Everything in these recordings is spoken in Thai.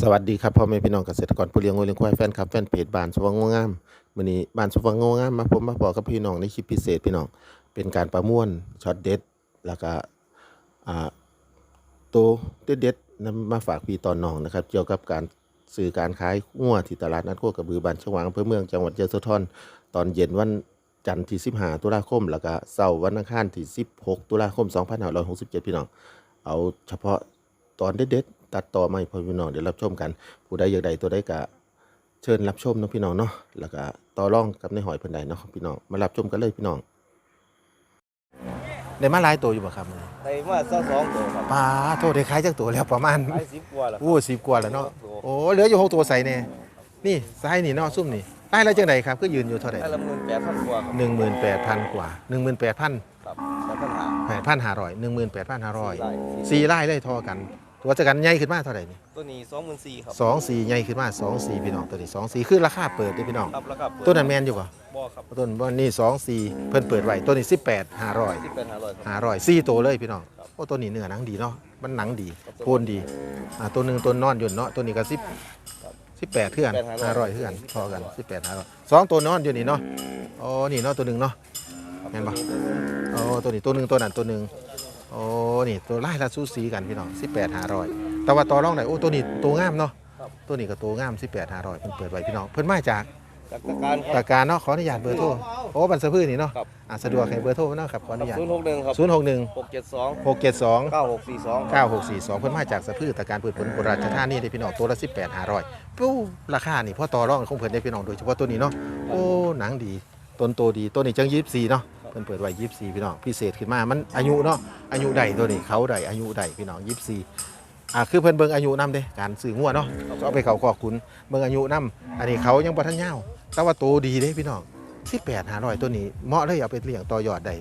สวัสดีครับพ่อแม่พี่น้องเกษตรกรผู้เลี้ยงวัวเลี้ยงควายแฟนคลับแฟนเพจบ้านสว่างงงามมื้อนี้บ้านสว่างงงามมาผมมาบอกกับพี่น้องในคลิปพิเศษพี่น้องเป็นการประมวลช็อตเด็ดแล้วก็อ่าตัวเด็ดๆนำมาฝากพี่ตอนน้องนะครับ เกี่ยวกับการสื่อการขายงัวที่ตลาดนัดโคกระบือบ้านชวางอำเภอเมืองจังหวัดยะโสธรตอนเย็นวันจันทร์ที่15ตุลาคม แล้วก็เสาร์วันอังคารที่16ตุลาคม2567พี่น้องเอาเฉพาะตอนเด็ดๆ ตัดต่อมาให้พ่อพี่น้องเดี๋ยวรับชมกัน ผู้ใดอยากใดตัวใดก็เชิญรับชมเนาะพี่น้องเนาะแล้วก็ต่อรองกับในหอยเพิ่นใดเนาะพี่น้องมารับชมกันเลยพี่น้องได้มาหลายตัวอยู่บ่ครับในว่าเจ้าสองตัวครับปลาโทษได้ขายจักตัวแล้วประมาณขายสิบกว่าแล้วโอ้สิบกว่าแล้วเนาะโอ้เหลืออยู่หกตัวใส่แน่นี่ใส่นี่เนาะซุ่มนี่ได้แล้วจังไดครับก็ยืนอยู่เท่าไหร่ได้ละหมื่นแปดพันกว่าครับหนึ่งหมื่นแปดพันกว่าหนึ่งหมื่นแปดพันครับแต่ปัญหาแปดพันห้าร้อยหนึ่งหมื่นแปดพันห้าร้อยสี่ไร่สี่ไร่ได้ทอกัน ตัวจักกันใหญ่ขึ้นมาเท่าไหร่นี่ตัวนี้สองหมื่นสี่ครับสองสี่ใหญ่ขึ้นมาสองสี่พี่น้องตัวนี้สองสี่คือราคาเปิดเด้อพี่น้องครับแล้วก็เปิดตัวนั้นแมนอยู่ป่ะบ่อครับต้นบ่นี่สองสี่เพิ่นเปิดไว้ตัวนี้สิบแปดห้าร้อยที่เป็นห้าร้อยครับ ห้าร้อยสี่ตัวเลยพี่น้องครับ โอ้ตัวนี้เนื้อหนังดีเนาะมันหนังดีครับโคนดีอ่าตัวหนึ่งตัวนอนอยู่เนาะตัวนี้ก็สิบครับสิบแปดเท่ากัน18ห้าร้อยเท่ากันพอกันสิบแปดห้าร้อยสองตัวนอนอยู่นี่เนาะอ๋อนี่เนาะตัวหนึ่งเนาะ ครับแม่นปะโอ้ตัวนี้ตัวหนึ่งตัวนั้นตัวหนึ่งโอ้นี่ตัวไล่ละสู้สีกันพี่น้องสิบแปดห้าร้อยแต่ว่าต่อรองไหนโอ้ตัวนี้ตัวงามเนาะครับตัวนี้ก็ตัวงามสิบแปดห้าร้อยเพิ่นเปิดไว้พี่น้องเพิ่นมาจากจากตะการคตารับ การเนาะขออนุญาตเบอร์โทรโอ้บันสะพื้นนี่เนาะครับ อะสะดวกให้เบอร์โทรเนาะครับขออนุญาตศูนย์หกหนึ่งครับศูนย์หกหนึ่งหกเจ็ดสองหกเจ็ดสอง เก้าหกสี่สองเก้าหกสี่สองเพิ่นมาจากสะพื้นตาการเปิดผลโบราณธานีได้พี่น้องตัวละสิบแปดห้าร้อยปู้ราคานี่พ่อต่อรองของเพิ่นได้พี่น้องโดยเฉพาะตัวนี้เนาะโอ้หนังดีต้นโตดีตัวนี้จังยี่สิบสี่เนาะเพิ่นเปิดไว้ยี่สิบสี่พี่น้องพิเศษขึ้นมามันอายุเนาะอายุใดตัวนี้เขาใดอายุใดพี่น้องยี่สิบสี่อ่าคือเพิ่นเบิ่งอายุนํเด้การซื้องัวเนาะเอาไปเขาคอกขุนเบิ่งอายุนํอันนี้เขายังบ่ทันยาวแต่ว่าโตดีเด้พี่น้องสิบแปดห้าร้อยตัวนี้เหมาะเลยเอาไปเลี้ยงต่อยอดได้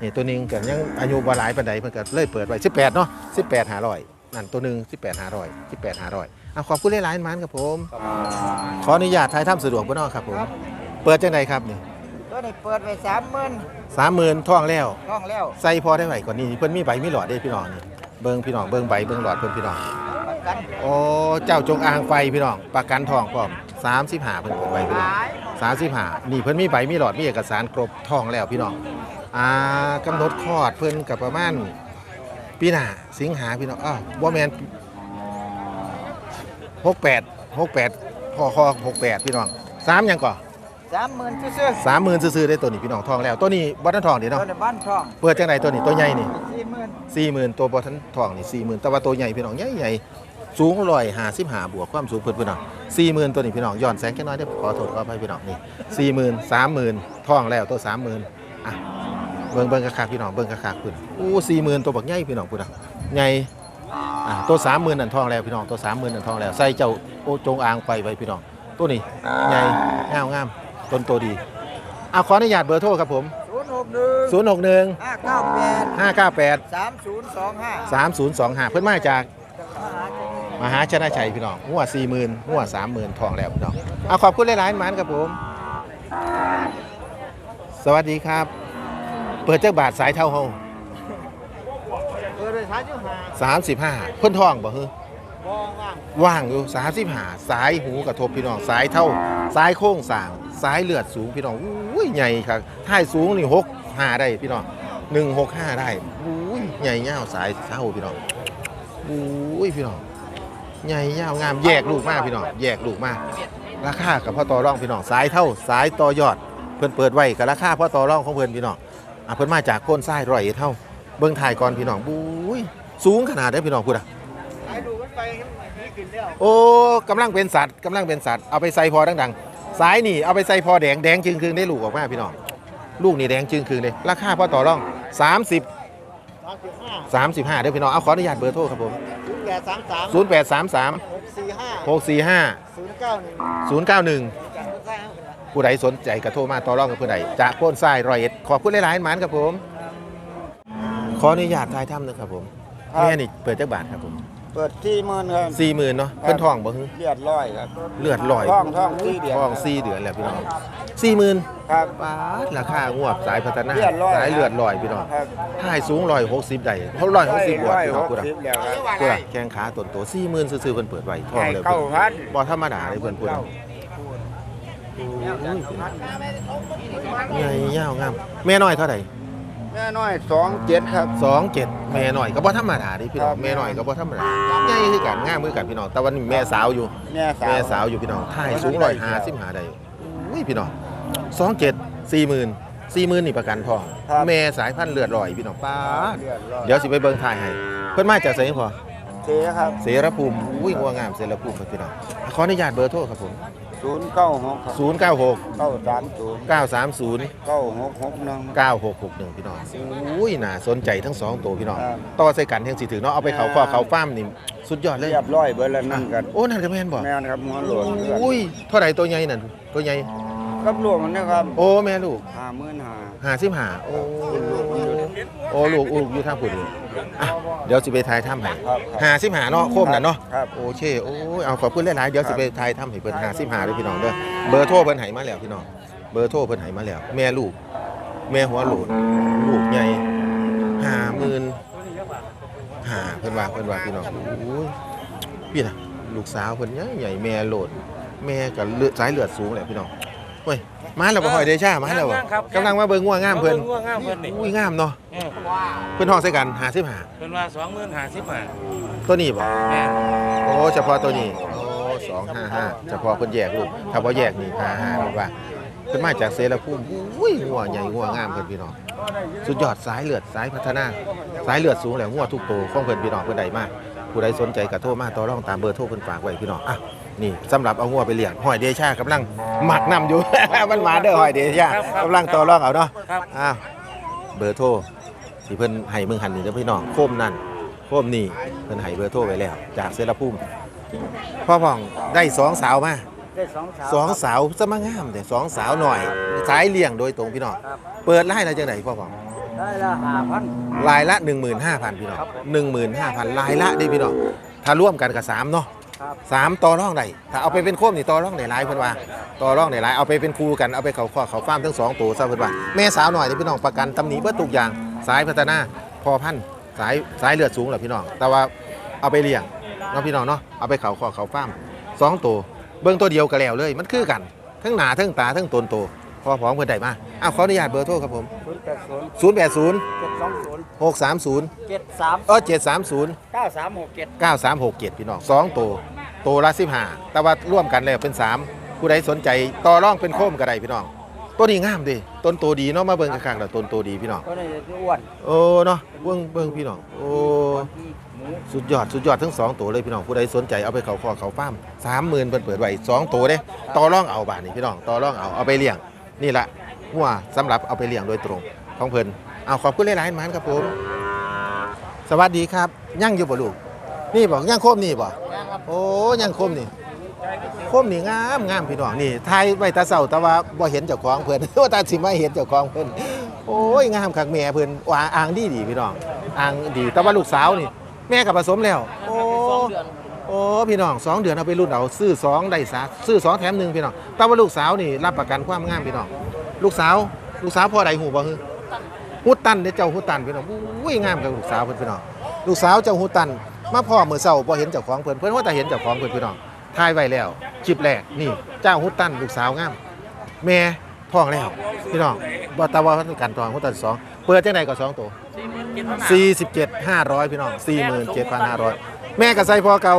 นี่ตัวนึงก็ยังอายุบ่หลายปานใดเพิ่นก็เลยเปิดไว้18เนาะ18 500นั่นตัวหนึ่ง18 500 18 500อะขอบคุณหลายๆมันครับผมขออนุญาตถ่ายทำสะดวกบ่เนาะครับผมเปิดจังไดครับนี่ ตัวนี้เปิดไว้สามหมื่น30,000ท่องแล้วท้องแล้วใส่พอได้ไหวกว่านี้เพิ่นมีใบมีหลอดเด้พี่น้องนี่เบิ่งพี่น้องเบิ่งใบเบิ่งหลอดเพิ่นพี่น้องประกันโอ้เจ้าจงอางไฟพี่น้องประกันทองพร้อม35เพิ่นเปิดไว้พี่น้อง ขายสามสิบห้านี่เพิ่นมีใบมีหลอดมีเอกสารครบท่องแล้วพี่น้อง อ่ากำหนดคลอดเพิ่นกับประมาณปีหน้าสิงหาพี่น้อง อ้าวบ่แมนหกแปดหกแปดพอคอหกแปดพี่น้องสามหยังก่อ สามหมื่นซื้อสามหมื่นซื้อๆได้ตัวนี้พี่น้องทองแล้วตัวนี้บ่ทันทองเดีๆเนาะตัวในบ้านท้องเปิดจังไดตัวนี้ตัวใหญ่นี่สี่หมื่นสี่หมื่นตัวบ่ทันทองนี่สี่หมื่นแต่ว่าตัวใหญ่พี่น้องใหญ่ใหญ่สูงร้อยห้าสิบห้าบวกความสูงเพิ่นพี่น้องสี่หมื่นตัวนี้พี่น้องย้อนแสงแค่น้อยเด้อขอโทษขออภัยพี่น้องนี่สี่หมื่นสามหมื่นทองแล้วตัวสามหมื่นอะเบิ่งเบิ่งคักๆพี่น้องเบิ่งคักๆพุ่นอู้สี่หมื่นตัวบักใหญ่พี่น้องพุ่นอะใหญ่อะตัวสามหมื่นนั่นทองแล้วพี่น้องตัวสามหมื่นนั่นทองแล้วใส่เจ้าโอจงอางไปไว้พี่น้องตัวนี้ใหญ่งามงาม ต้นโตดีอะขออนุญาตเบอร์โทรครับผม ศูนย์หกหนึ่งศูนย์หกหนึ่งห้าเก้าแปดห้าเก้าแปดสามศูนย์สองห้าสามศูนย์สองห้าเพิ่นมาจากมหาจักรมหาชนะชัยพี่น้องหัวสี่หมื่นหัวสามหมื่นทองแล้วพี่น้องเอาขอบคุณหลายๆหมันครับผม สวัสดีครับ เปิดเจ้าบาทสายเท่าเฮาเปิดไว้สามสิบห้าสามสิบห้าเพิ่นทองบ่เฮ้บอง ว่างอยู่สามสิบหาสายหูกระทบพี่น้องสายเท่าสายโค้งสางสายเลือดสูงพี่น้องอุ้ยใหญ่ครับท้ายสูงนี่หกห้าได้พี่น้องหนึ่งหกห้าได้อุ้ยใหญ่ยาวสายเท่าพี่น้องอุ้ยพี่น้องใหญ่ยาวงามแยกลูกมากพี่น้องแยกลูกมากราคากับพ่อต่อร่องพี่น้องสายเท่าสายต่อยอด เพิ่อนเปิดไว้กับราคาพ่อต่อร่องของเพิ่อนพี่น้องอะเพิ่นมาจากโคนทรายร้อยเท่า เบิ่งถ่ายก่อนพี่น้องบุ้ยสูงขนาดได้พี่น้องพูดอะ โอ้กำลังเป็นสัตว์กำลังเป็นสัตว์เอาไปใส่พอดังๆสายนี่เอาไปใส่พอแดงแดงจึงคืงได้ลูกออกมาพี่น้องลูกนี่แดงจึงคืงเลยราคาพ่อต่อรอง 30สามสิบห้า35เด้อพี่น้องเอาขออนุญาตเบอร์โทรครับผมศูนย์แปดสามสาม0833หกสี่ห้า645ศูนย์เก้าหนึ่ง091 ผู้ใดสนใจกระโทรมาต่อรองกับผู้ใดจากโพ้นทรายร้อยเอ็ดขอบคุณหลายๆหมานครับผม ขออนุญาตทายถ้ำนะครับผมแม่นี่เปิดจักบาทครับผม เปิดที่หมื่นครับสี่หมื่นเนาะเพิ่นทองบ่ฮึเลือดร้อยครับเลือดลอยท้องท้องสี่เดือนทองสี่เดือนแล้วพี่น้องสี่หมื่นครับบาทราคางวบสายพัฒนาเลือดลอยสายเลือดลอยพี่น้องครับถ่ายสูงร้อยหกสิบได้เขาร้อยหกสิบบวกร้อยพี่หน้องกพูดอะสิบแล้วครับพูดอะแข้งขาต้นโตสี่หมื่นซื่อๆเพิ่นเปิดไว้ทองให้เลยเก้าเพิ่นพันบ่ธรรมดาเลยเพิ่นพูดอะใหญ่ยาวงามแม่น้อยเท่าไหร่ แม่น้อยสองเจ็ดครับ สองเจ็ดแม่น้อยก็บ่ธรรมดาดิพี่น้องครับ แม่น้อยก็บ่ธรรมดาใหญ่คือกันงามคือกันพี่น้องแต่วันนี้แม่สาวอยู่ แม่สาว แม่สาวอยู่พี่น้องถ่ายสูงร้อยห้าสิบหาได้อุ้ยพี่น้องสองเจ็ดสี่หมื่นสี่หมื่นนี่ประกันทองครับ แม่สายพันธุ์เลือดลอยพี่น้องป้าดเลือดร้อยเดี๋ยวสิไปเบิ่งถ่ายให้ เพิ่นมาจากไสพอเทครับเสรภูมิอุ้ยงัวงามเสรภูมิครับพี่น้องขออนุญาตเบอร์โทรครับผม ศูนย์เก้าหกครับ096 เก้าสามศูนย์930 เก้าหกหกหนึ่ง 9661 พี่น้องอุ้ยน่าสนใจทั้งสองตัวพี่น้องครับ ต่อใส่กันเที่ยงสิถึงเนาะเอาไปเขาข้อเขาฟ้าร์มนี่สุดยอดเลยเรียบร้อยเบิดแล้วนั่นกันโอ้นั่นก็แม่นบ่แม่นครับหัวโหลดเลือดอุ้ยเท่าไหร่ตัวใหญ่นั่นตัวใหญ่กับรวมมันนะครับโอ้แม่ลูกห้าหมื่นห้าหาสิบหาโอ้ โอ้ลูกลูกอยู่ทางผุดนี่อะเดี๋ยวสิไปทายถ้ำให้ครับหาสิบหาเนาะโคมน่ะเนาะครับ โอเคโอ้ยเอาขอบคุณหลายๆเดี๋ยวสิไปทายถ้ำให้เพิ่นหาสิบหาเลยพี่น้องเด้อเบอร์โทรเพิ่นให้มาแล้วพี่น้องเบอร์โทรเพิ่นให้มาแล้ว แม่ลูก แม่หัวโหลดลูกใหญ่ห้าหมื่นหาเพิ่นว่าเพิ่นว่าพี่น้องโอ้ยพี่น่ะลูกสาวเพิ่นใหญ่ใหญ่แม่โหลด แม่ก็เลือดสายเลือดสูงแหละพี่น้อง เฮ้ยมาแล้วบ่ค่อยเดชามาแล้วบ่ครับกำลังมาเบิ่งงัวงามเพิ่นง่วงงามเพิ่นนี่อุ้ยงามเนาะเออเพิ่นห้องใส่กันหาสิบหาเพิ่นว่าสองหมื่นห้าสิบห้าตัวนี้บ่แม่โอ้เฉพาะตัวนี้โอ้สองห้าห้าเฉพาะเพิ่นแยกลูกถ้าบ่แยกนี่ห้าห้าเพิ่นว่าเพิ่นมาจากเสรภูมิอุ้ยงัวใหญ่งัวงามเพิ่นพี่น้องสุดยอดสายเลือดสายพัฒนาสายเลือดสูงแล้วงัวทุกตัวของเพิ่นพี่น้องเพิ่นใดมากผู้ใดสนใจก็โทรมาต่อรองตามเบอร์โทรเพิ่นฝากไว้พี่น้องอะ นี่สำหรับเอางัวไปเลี้ยงหอยเดชากำลังหมักนํอยู่ มันมาเด้อหอยเดชากำลังต่อรองเอาเนาะครับ อ้าวเบอร์โทรที่เพิ่นให้มึงหันนี่เด้อพี่น้องโคมนั่นโคมนี่เพิ่นให้เบอร์โทรไว้แล้ว จากเสรภูมิพ่อพ่องได้สองสาวมาได้สองสาวสองสาวสมางามแต่สองสาวหน่อย สายเลี้ยงโดยตรงพี่น้องเปิดไล่แล้วจังไดพ่อพ่อง ได้ละห้าพันลายละ 15,000 พี่น้อง15,000ลายละได้พี่น้องถ้าร่วมกันกับ3เนาะ ครับสามต่อร่องได้ถ้าเอาไปเป็นโคมนี่ต่อร่องได้หลายเพิ่นว่าต่อร่องได้หลายเอาไปเป็นคู่กันเอาไปเขาข้อเขาฟ้ามทั้งสองตัวซะเพิ่นว่าแม่สาวหน่อยนี่พี่น้องประกันตำหนิเบิดทุกอย่างสายพัฒนาพอพันสายสายเลือดสูงแหละพี่น้อง แต่ว่าเอาไปเลี้ยงเนาะพี่น้องเนาะเอาไปเขาข้อเขาฟ้ามสองตัวเบิ่งตัวเดียวก็แล้วเลย มันคือกันทั้งหนาทั้งตาทั้งตนโตพอพร้อมเพิ่นได้มาอ้าวขออนุญาตเบอร์โทรครับผม แปดศูนย์080 เจ็ดสองศูนย์630เจ็ดสามเออ730 เก้าสามหกเจ็ด9367พี่น้องสองตัวตัวละ15แต่ว่าร่วมกันแล้วเป็น 3 ผู้ใดสนใจต่อรองเป็นโคมก็ได้พี่น้อง ตัวนี้งามดิต้นตัวดีเนาะมาเบิ่งข้างๆแล้วต้นตัวดีพี่น้อง ก็ได้คืออ้วนโอ้เนาะเบิ่งเบิ่งพี่น้องโอ้หมูสุดยอดสุดยอดทั้งสองตัวเลยพี่น้องผู้ใดสนใจเอาไปเขาคอเขาฟาร์ม30,000เพิ่นเปิดไว้สองตัวเด้ต่อรองเอาบาดนี้พี่น้องต่อรองเอาเอาไปเลี้ยงนี่ละ หัวสำหรับเอาไปเลี้ยงโดยตรงของเพิ่นเอาขอบคุณหลายๆหมันครับผมสวัสดีครับย่างอยู่บ่ลูกนี่บ่ย่างโคมนี่บ่โอ้ยังคมนี่คมนี่งามงามพี่น้องนี่ทายไว้แตาเศร้าแต่ว่าบ่เห็นเจ้าของเพิ่นว่าตาสิมาเห็นเจ้าของเพิ่นโอ้ยงามคักแม่เพิ่นว่าอ่างดีดีพี่น้องอ่างดีแต่ว่าลูกสาวนี่ แม่ก็ผสมแล้ว โอ้โอ้พี่น้องสองเดือนเอาไปรุ่นเอาซื้อสองได้สาซื้อสองแถมหนึ่งพี่น้องแต่ว่าลูกสาวนี่รับประกันความงามพี่น้อง ลูกสาว ลูกสาวพ่อใดหูบ่ฮือฮุดตันเด้อเจ้าฮุดตันพี่น้องอุ้ยงามกับลูกสาวเพิ่นพี่น้องลูกสาวเจ้าฮุดตัน มาพ่อมือเศร้าพอเห็นเจ้าของเพิ่นเพิ่นว่าแต่เห็นเจ้าของเพิ่นพี่น้องถ่ายไว้แล้วคลิปแรกนี่ เจ้าฮุตตันลูกสาวงามแม่ท้องแล้วพี่น้องบ่ตาว่ากันทองฮุตตันสองเปิดจังไดก็สองตัว47 500พี่น้อง47,500 แม่ก็ใส่พอเก่า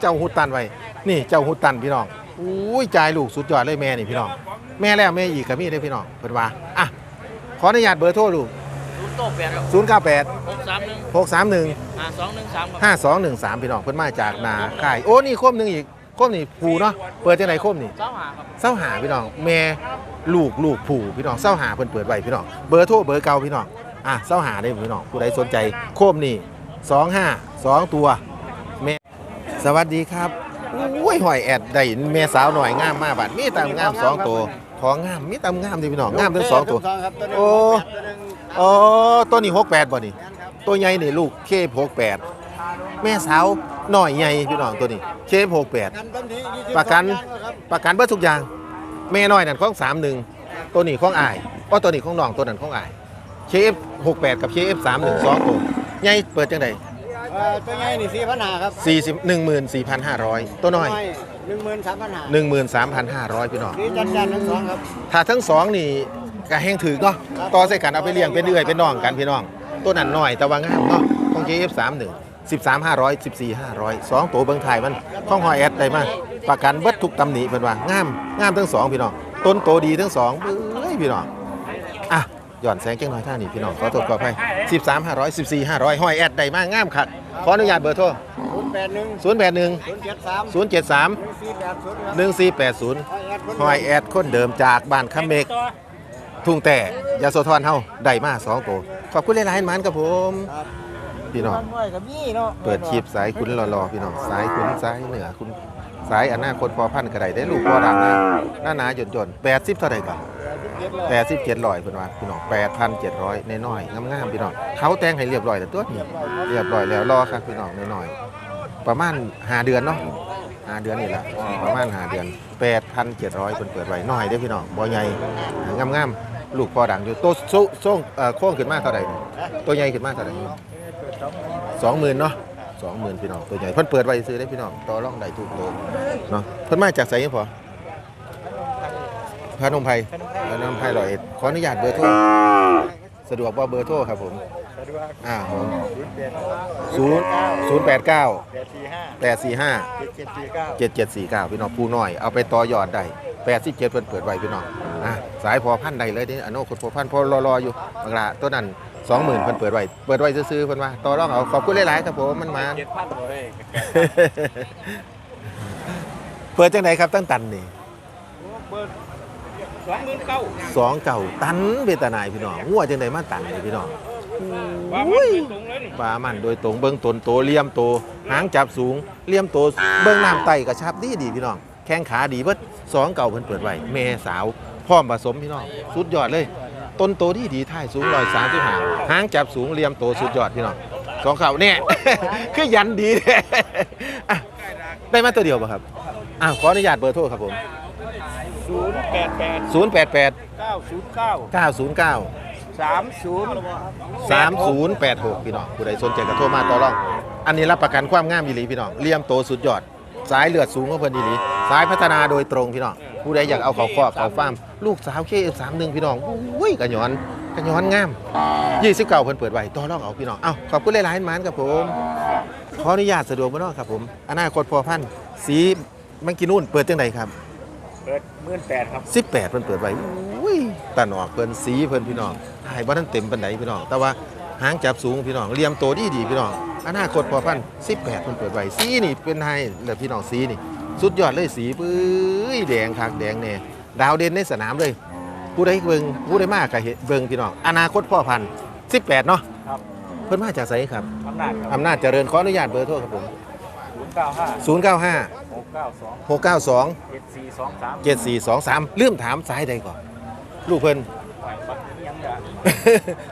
เจ้าฮุตตันไว้นี่เจ้าฮุตตันพี่น้องอุ้ยจ่ายลูกสุดยอดเลยแม่นี่พี่น้อง แม่แล้วแม่อีกก็มีเด้อพี่น้องเพิ่นว่าอะขออนุญาตเบอร์โทรลูกศูนย์โต๊ะแปดครับ098 หกสามหนึ่ง631ห้าสองหนึ่งสามครับห้าสองหนึ่งสามพี่น้องเพิ่นมาจากนาค่ายโอ้นี่โคมหนึ่งอีกโคมนี่ผูเนาะเปิดจังไหนโคมนี่ เจ้าหาครับเศร้าหาพี่น้องแม่ลูกลูกผูพี่น้องเศร้าหาเพิ่นเปิดไว้พี่น้องเบอร์โทรเบอร์เก่าพี่น้องอะเศร้าหาได้พี่น้องผู้ใดสนใจโคมนี่สองห้าสองตัวแม่สวัสดีครับอุ้ยหอยแอดได้แม่สาวหน่อยงามมากบัดมีตามงามสองตัว ของงามมีตามงามดิพี่น้องงามทั้งสองตัวโอ้โอ้ตัวนี้หกแปดบ่นี่ตัวใหญ่นี่ลูกเคหกแปดแม่สาวหน่อยใหญ่พี่น้องตัวนี้เคฟหกแปดประกันประกันเบิดทุกอย่าง แม่น้อยนั่นของสามหนึ่งตัวนี้ของอายก็ตัวนี้ของน้องตัวนั้นของอายเคฟหกแปดกับเคฟสามหนึ่งสองตัวใหญ่เปิดจังไดเอ่อตัวใหญ่นี่สี่พันหาครับสี่สิบหนึ่งหมื่นสี่พันห้าร้อยตัวน้อย หนึ่งหมื่นสามพันหาหนึ่งหมื่นสามพันห้าร้อยพี่น้องนี่จันจันทั้งสองครับ ถ้าทั้งสองนี่กะแห้งถือเนาะต่อใส่กันเอาไปเลี้ยงเป็นเอื่อยเป็นน้องกันพี่น้องตัวนั้นน้อยแต่ว่างามเนาะของ KF31 13 500 14 500สองตัวเบิ่งถ่ายมันของหอยแอดได้มาประกันเบิดทุกตำหนิเพิ่นว่างามงามทั้งสองพี่น้องต้นโตดีทั้งสองเอ้ยพี่น้องอะหย่อนแสงจังหน่อยท่านี่พี่น้องขอโทษขออภัย13 500 14 500หอยแอดได้มางามคักขออนุญาตเบอร์โทร ศูนย์แปดหนึ่ง081ศูนย์เจ็ดสาม073หนึ่งสี่แปดศูนย์1480ครับหอยแอดคนเดิมจากบ้านคำเมก ทุ่งแต่ยาโสธรเฮาได้มาสองตัวขอบคุณหลายๆหมันครับผมครับพี่น้องบ้านห้วยกับมี่เนาะเปิดชีพสายคุณรอๆพี่น้องสายคุณสายเหนือคุณสายอนาคตพอพันกระไดได้ลูกพอดังนะหน้าหนาหย่นหย่นแปดสิบเท่าไหร่ก่อนแปดสิบเจ็ดร้อยเพิ่นว่าพี่น้องแปดพันเจ็ดร้อยน้อยๆงามๆพี่น้องเขาแต่งให้เรียบร้อยแล้วตัวนี้เรียบร้อยแล้วรอครับพี่น้องน้อยๆ ประมาณหาเดือนเนาะหาเดือนนี่แหละประมาณหาเดือนแปดพันเจ็ดร้อยเพิ่นเปิดไว้น้อยเด้พี่น้องบ่ใหญ่งามๆลูกพอดังอยู่ตัวโซ่โซ่เออโค้งขึ้นมากเท่าไหร่ตัวใหญ่ขึ้นมากเท่าไหร่สองหมื่นเนาะสองหมื่นพี่น้องตัวใหญ่เพิ่นเปิดไว้ซื้อได้พี่น้องต่อรองได้ทุกตัวเนาะเพิ่นมาจากไสยังพอพระนมไพรพระนมไพรร้อยเอ็ดขออนุญาตเบอร์โทรสะดวกบ่าเบอร์โทรครับผมอ่าผมศูนย์ศูนย์แปดเก้า แปดสี่ห้าแปดสี่ห้าเจ็ดเจ็ดสี่เก้าเจ็ดเจ็ดสี่เก้าพี่น้องผู้น้อยเอาไปต่อยอดได้แปดสิบเจ็ดเพิ่นเปิดไว้พี่น้องอะสายพอพันใดเลยนี่อโนคนพอพันพอรอๆอยู่บักละตัวนั้นสองหมื่นเพิ่นเปิดไว้เปิดไว้ซื้อๆเพิ่นว่าต่อรองเอาขอบคุณหลายๆครับผมมันมาเจ็ดพันเลยเปิดจังไหนครับตั้งตันนี่สองหมื่นเก้าสองเก่าตันเวตนายพี่น้องงัวจังไหนมาตันนี่พี่น้อง ว่ามันเป็นตรงเลยนี่ปลามันโดยตรงเบิ้งตนโตเลี่ยมโตหางจับสูงเลี่ยมโตเบิ้งน้ำไตกระชับดีดีพี่น้องแข้งขาดีเบิดสองเก่าเพิ่นเปิดไว้แม่สาวพร้อมผสมพี่น้องสุดยอดเลยต้นโตดีดีท้ายสูงร้อยสามสิบห้าหางจับสูงเลี่ยมโตสุดยอดพี่น้องสองเข่าเนี่ย คือยันดีเนี่ยอะได้มาตัวเดียวป่ะครับอ้าวขออนุญาตเบอร์โทรครับผมศูนย์แปดแปด0 8 8เก้าศูนย์เก้า9 0 9 สามศูนย์3086 พี่น้องผู้ใดสนใจก็โทรมาต่อรอง อันนี้รับประกันความงามอีหลีพี่น้องเลี่ยมโตสุดยอด สายเลือดสูงของเพิ่นอีหลีสายพัฒนาโดยตรงพี่น้องผู้ใดอยากเอาเขาครอบเขาฟาร์มลูกสาวเคเอฟสามหนึ่งพี่น้องอุ้ยกระหยอนกระหยอนงามยี่สิบเก้าเพิ่นเปิดไว้ต่อรองเอาพี่น้องเอ้าขอบคุณหลายๆหมานครับผมขออนุญาตสะดวกบ่เนาะครับผมอนาคตพอพันธุ์สีมังกินู่นเปิดจังไดครับ เปิดหมื่นแปดครับ 18เพิ่นเปิดไว้อุ้ย ตาหนอกเพิ่นสีเพิ่นพี่น้องถ่ายบ่ทันเต็มปานใดพี่น้อง แต่ว่าหางจับสูงพี่น้องเหลี่ยมโตดีดีพี่น้องอนาคตพอพัน18เพิ่นเปิดไว้สีนี่เป็นไฮแล้วพี่น้องสีนี่ สุดยอดเลยสีปื้ยแดงคักแดงแน่ดาวเด่นในสนามเลย ผู้ใดเบิ่งผู้ใดมากก็เห็นเบิ่งพี่น้องอนาคตพ่อพันธุ์18เนาะครับเพิ่นมาจากไสครับอำนาจครับอำนาจเจริญขออนุญาตเบอร์โทรครับผมศูนย์เก้าห้า095หกเก้าสอง692เจ็ดสี่สองสาม7423ลืมถามสายใดก่อน ลูกเพิ่นไหวปักยังจะ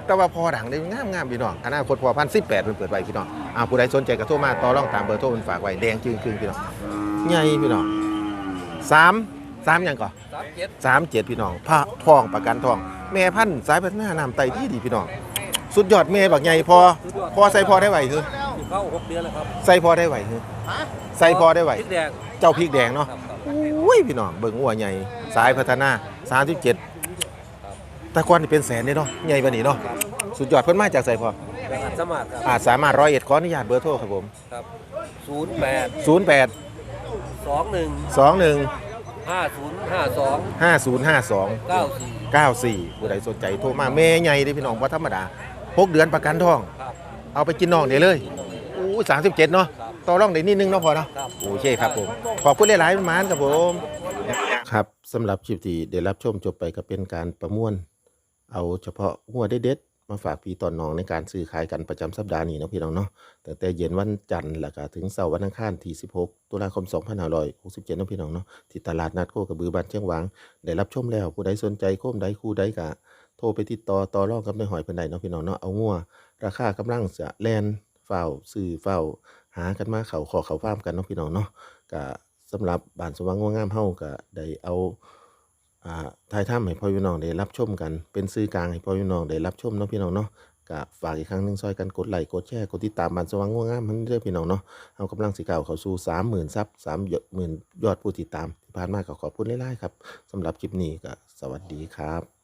แต่ว่าพอดังได้งามงามๆพี่น้องอนาคตพอพันสิบแปดเพิ่นเปิดไว้พี่น้องอ่าผู้ใดสนใจก็โทรมาต่อรองตามเบอร์โทรเพิ่นฝากไว้แดงจึงครึ่งพี่น้องใหญ่พี่น้องสามสามหยังก่อนสามเจ็ดสามเจ็ดพี่น้องผ้าทองประกันทอง แม่พันธุ์สายพัฒนาน้ำไตที่ดีพี่น้อง สุดยอดแม่บักใหญ่พอพอใส่พอได้ไหวคืออยู่เข้าหกเดือนแล้วครับใส่พอได้ไหวคือใส่พอได้ไหว พริกแดง เจ้าพริกแดงเนาะ ครับครับ อุ้ย พี่น้องเบิ่งหัวใหญ่ สายพัฒนา 37 แต่ก่อนนี่เป็นแสนเด้เนาะใหญ่ปานนี้เนาะสุดยอดเพิ่นมาจากใส่พอรหัสสมัครครับอาจสามารถร้อยเอ็ดขออนุญาตเบอร์โทรครับผมครับศูนย์แปด08 สองหนึ่ง21 ห้าศูนย์ห้าสอง5052 เก้าสี่94ผู้ใดสนใจโทรมาแม่ใหญ่เด้พี่น้องบ่ธรรมดาหกเดือนประกันท้อง ครับเอาไปกินน้องได้เลยอู้37 เนาะครับต่อรองได้นิดนึงเนาะพอเนาะ ครับ โอเคครับผม ขอบคุณหลายๆมานครับผม ครับสำหรับคลิปที่ได้รับชมจบไปก็เป็นการประมวล เอาเฉพาะหัวเด็ดๆมาฝากพี่ตอนน้องในการซื้อขายกันประจำสัปดาห์นี้นะพี่น้องเนาะตั้งแต่เย็นวันจันทร์แล้วก็ถึงเสาร์วันอังคารที่ 16 ตุลาคม 2567เนะพี่น้องเนาะที่ตลาดนัดโคกระบือบ้านเชียงหวางได้รับชมแล้วผู้ใดสนใจโคมใดคู่ใดก็โทรไปติดต่อต่อรองกับนายหอยเพิ่นใดเนาะพี่น้องเนาะเอางัวราคากำลังจะแลนเฝ้าซื้อเฝ้าหากันมาเขาขอเขาฟาร์มกันเนาะพี่น้องเนาะก็สำหรับบ้านสว่างงวงงามเฮาก็ได้เอา อ่าทายถ้ำให้พ่อพี่น้องได้รับชมกัน เป็นสื่อกลางให้พ่อพี่น้องได้รับชมเนาะพี่น้องเนาะก็ฝากอีกครั้งหนึ่งซอยกันกดไลค์กดแชร์กดติดตามบันสว่างงวงงามมันเรื่อพี่น้องเนาะเอากำลังสีก่าวเข้าสู่30,000ซับสามหมื่นยอดผู้ติดตามที่ผ่านมาก็ขอบคุณหลายๆครับสำหรับคลิปนี้ก็สวัสดีครับ